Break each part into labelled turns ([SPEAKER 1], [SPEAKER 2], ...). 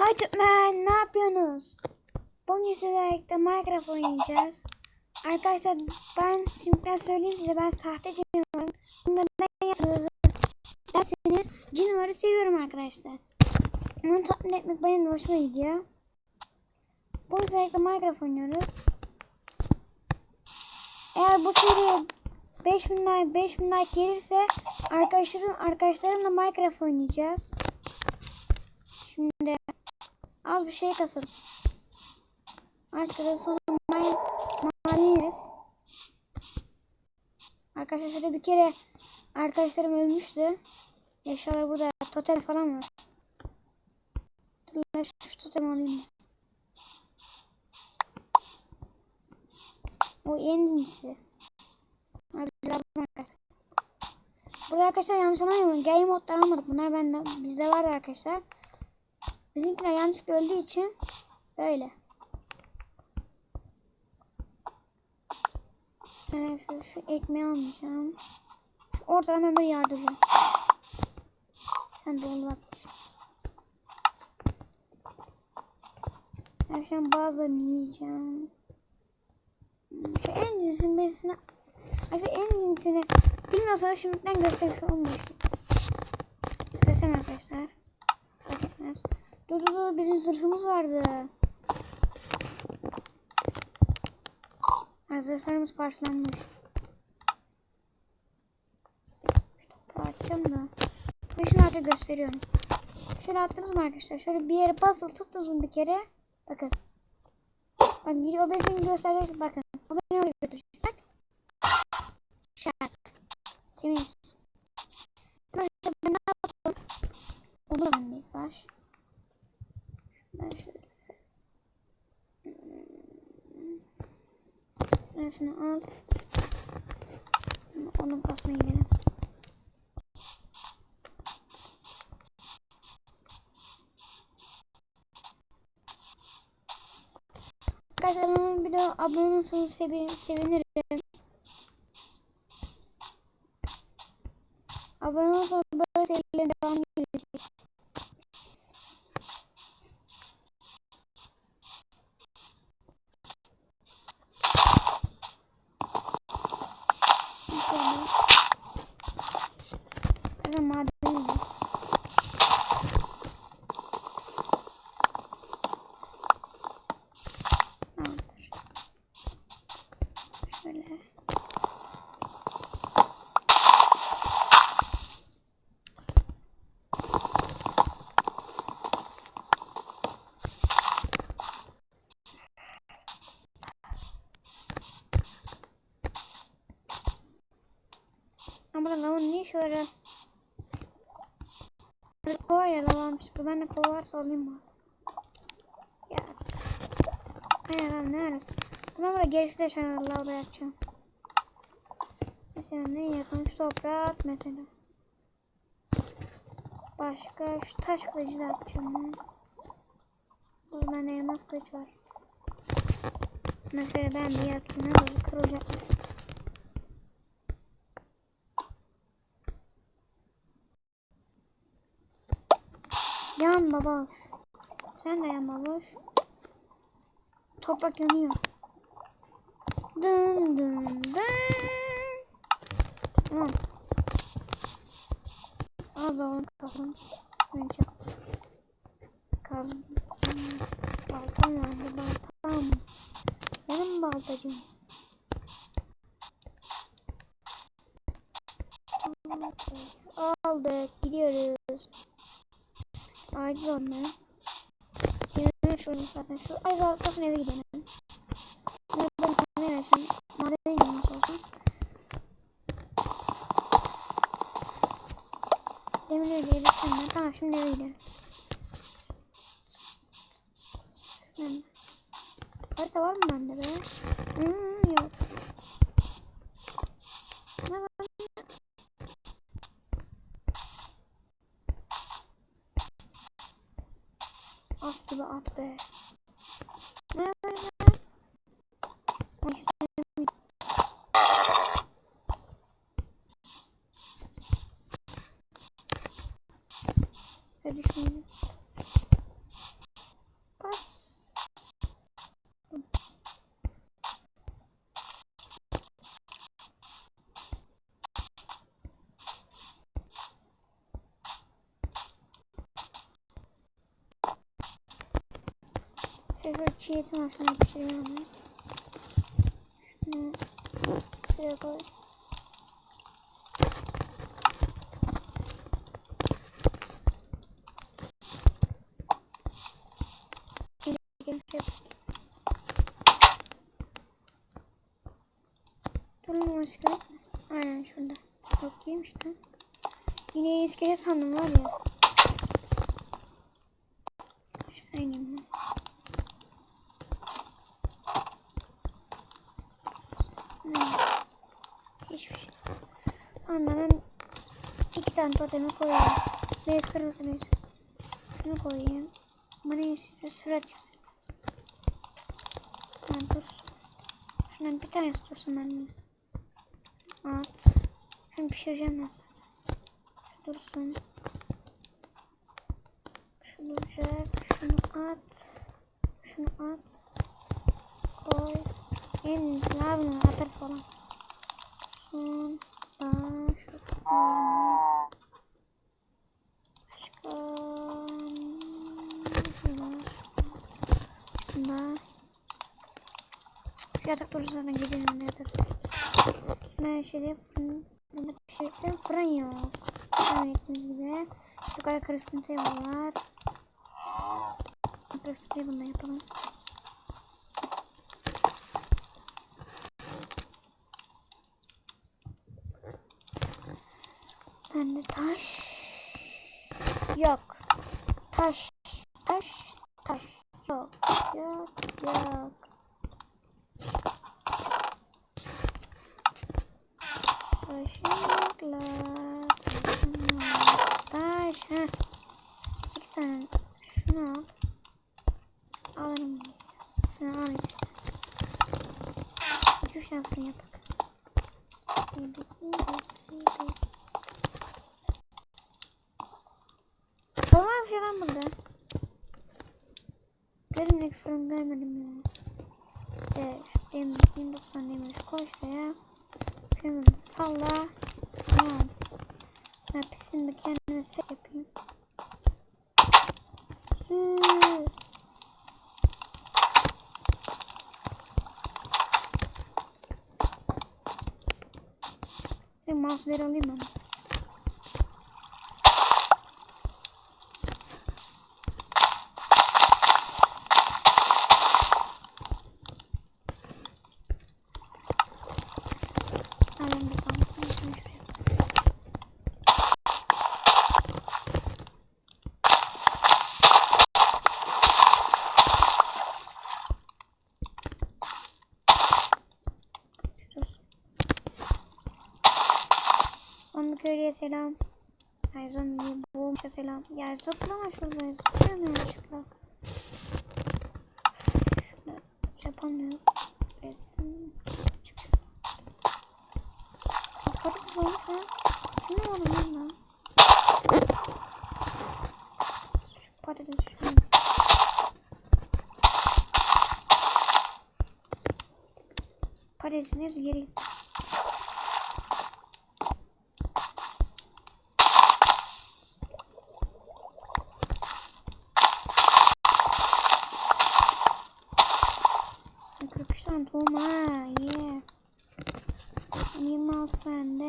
[SPEAKER 1] Hi Türkmen ne yapıyorsunuz? Bugün sizlerle Minecraft oynayacağız. Arkadaşlar ben şimdiden söyleyeyim size ben sahte canavarım. Bunları ne yapıyoruz derseniz canavarı seviyorum arkadaşlar. Onu tatmin etmek benim de hoşuma gidiyor. Bugün sizlerle Minecraft oynuyoruz. Eğer bu seriye 5000 like 5000 like gelirse arkadaşlarım arkadaşlarımla Minecraft oynayacağız. Şimdi az bir şey kasın. Aç kadar sonra yeriz. Arkadaşlar bir kere arkadaşlarım ölmüştü. Eşyalar burada totem falan var. Dur lan şu, totem alayım ben. O yenisi. Abi biraz arkadaşlar. Burada arkadaşlar yanlış anlamayın. Game modlar almadık. Bunlar bende bizde var arkadaşlar. Bizimkiler yanlışlıkla öldüğü için böyle. Evet, şu, şu ekmeği almayacağım. Şu ortadan hemen yardıracağım. Sen dolu bak. Ben şu an bazılarını yiyeceğim. Şu en cinsini birisine Arkadaşlar en cinsini bilmiyorsanız şimdiden göstermiş. Göstereyim arkadaşlar. Dur dur dur bizim zırhımız vardı. Ha, Zırhlarımız parçalanmış. Atacağım da. Ve şunu artık gösteriyorum. Şöyle attınız mı arkadaşlar? Şöyle bir yere basılı tuttunuz bir kere. Bakın. Bak gidiyor o bezini gösterecek. Bakın. O beni oraya götürecek. Şak. Temiz. Arkadaşlar ben ne yapalım? O da bende var. Ben şunu al. Onu basmaya gidelim. Arkadaşlar bir de abone olursanız sevin, sevinirim. Abone olursanız böyle serilerin devamı gelecek. Mükemmel. Bakın madeniyiz. Tamamdır. Şöyle. Ama lavın niye şöyle Böyle kova ya lav almıştık. Ben de kova varsa alayım mı? Ya. Hayır lan ne arası? Ben burada gerisi de an lavda yapacağım. Mesela ne yakın şu toprak mesela. Başka şu taş kılıcı da yapacağım ben. Bu bende elmas kılıç var. Mesela ben bir yapayım. Ne olur kırılacak. Baba. Sen de yan baboş. Toprak yanıyor. Dın dın dın. Tamam. Da onu kazın. Önce. Kazın. Baltam vardı baltam. Benim baltacım. Aldık. Gidiyoruz. Acil onlar. Yine şurada zaten şu ay zaten eve gidelim. Ne ben sana ne versin? Madene inmeye çalışın. Demir ödeyi bitirdim ben. Tamam şimdi eve gidelim. Harita var mı bende be? Hmm, Hadi şimdi. Pas. Evet, şey çiğetin aşkına geçireyim. Şunu şuraya koy. İskelet mi? Aynen şurada. Yok değilmiş lan. Yine iskelet sandım var ya. Aşağı ineyim ben. Hmm. Hiçbir şey. Sonra ben iki tane totemi koyuyorum. Beyaz kırmızı bir. Şunu koyayım. Bu ne işe? Sürat yazıyor. Ha, dursun. Şundan bir tanesi dursun bende. At. Şunu pişireceğim ben zaten. Şu dursun. Şu duracak. Şunu at. Şunu at. Koy. En iyisi abi bunu atarız falan. Son. Aa, şu Şu yatak zaten gecenin yatak. Ben şöyle fırın, fırında pişirdim. Fırın yok. Tahmin ettiğiniz gibi. Yukarı crafting table var. Crafting table'da yapalım. Bende taş yok. Taş, taş, taş yok, yok, yok. Taşımakla Taş ha. 8 tane. Şunu al. Alırım. Şunu al hiç. 2-3 tane fırın yap. Normal bir şey var burada. Görünmek fırın görmedim ya. Evet, demir, 1090 demir koy şuraya. Şöyle salla. Tamam. Ben pisimi kendime set yapayım. Hı. Bir mouse'ları alayım ben. Aynen bir tane. Şunu şuraya. Dur. Zombi köylüye selam. Hayır zombiye boğulmuşa selam. Ya zıplama şurada yanlışlıkla. Şurada yapamıyorum. Evet. Patates olmuş ha. Ne oldu lan lan? Şu patates şunu. Patatesin hepsi geri gitti. person.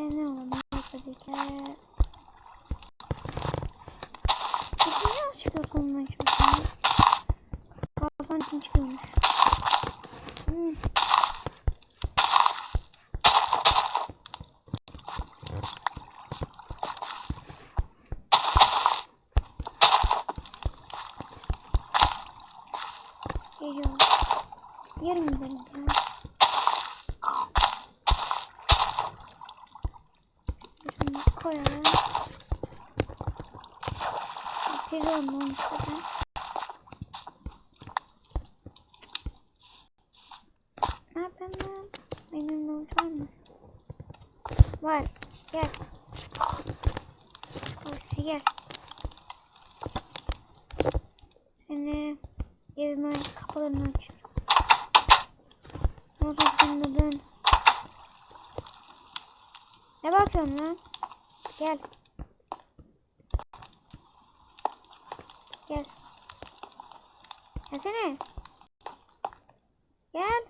[SPEAKER 1] Yapıyorum onu zaten. Ne yapayım ben? Benim de var mı? Var. Gel. Koy, gel. Seni evimin kapılarını açıyorum. De dön. Ne bakıyorsun lan? Gel. Gel. Gelsene. Gel.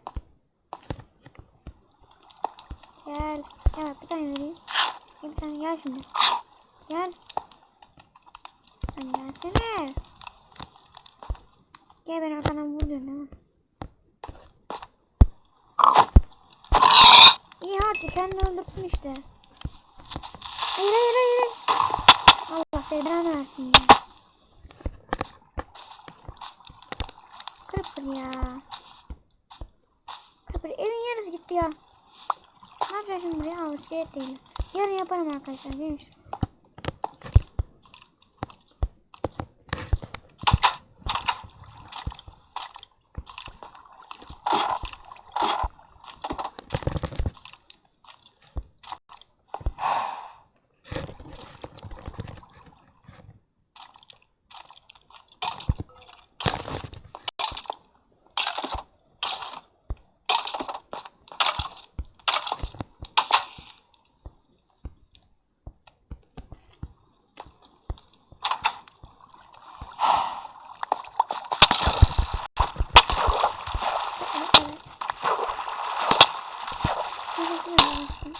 [SPEAKER 1] Gel. Gel bir tane vereyim. Gel bir tane gel şimdi. Gel. Sen gelsene. Gel ben arkadan vuruyorum mi? İyi hadi kendini öldürdün işte. Hayır hayır hayır. Allah seni belanı versin ya. Kırpır ya. Kırpır evin yarısı gitti ya. Ne yapacağız şimdi buraya? Aa iskelet değil. Yarın yaparım arkadaşlar. Gelin şu- Evet, evet. Neresi neresi?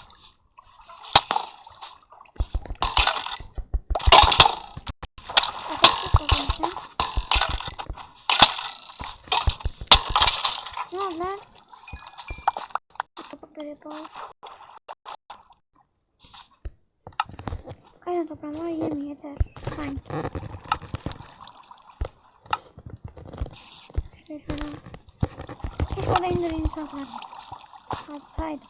[SPEAKER 1] Ateşli bakalım sen. Ne oldu lan? Toprakları yapalım. Kaç tane toprağım var? 20 yeter. Sanki. Şöyle şöyle. Keşke orada indirinci satlar. Atsaydım.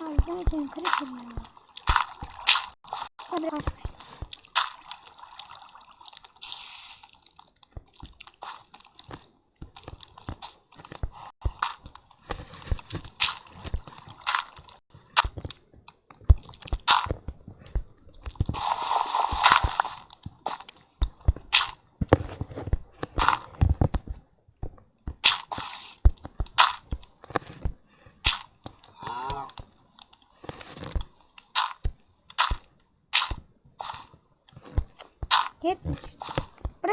[SPEAKER 1] Abi ben senin kırıkım ya. Hadi kaçmış.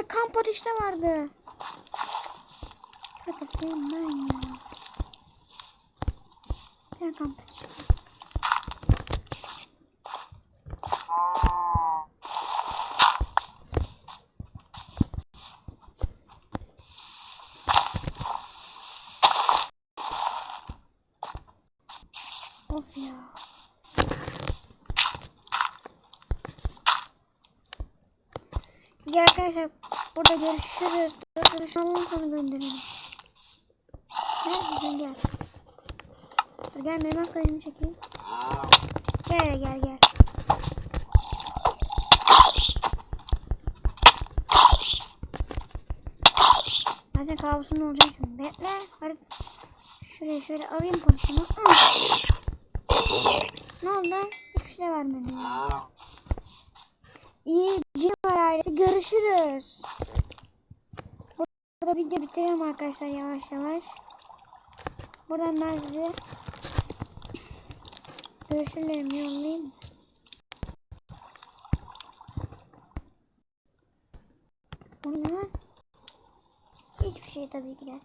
[SPEAKER 1] Burada kamp ateşte vardı. Hadi senin ben ya. Gel kamp ateşte. Of ya. Ya arkadaşlar burada görüşürüz. An sana gönderelim. Neredesin gel. Dur gel benim arkadaşımı çekeyim. Gel gel gel. Senin kabusun olacak şimdi. Bekle. Hadi. Şuraya şöyle alayım. Hı. Ne oldu? Hiçbir şey vermedi. İyi cin var ailesi. Görüşürüz. Burada video bitirelim arkadaşlar yavaş yavaş. Buradan ben size görüşürlerimi yollayayım. Bu ne lan? Hiçbir şey tabii ki de.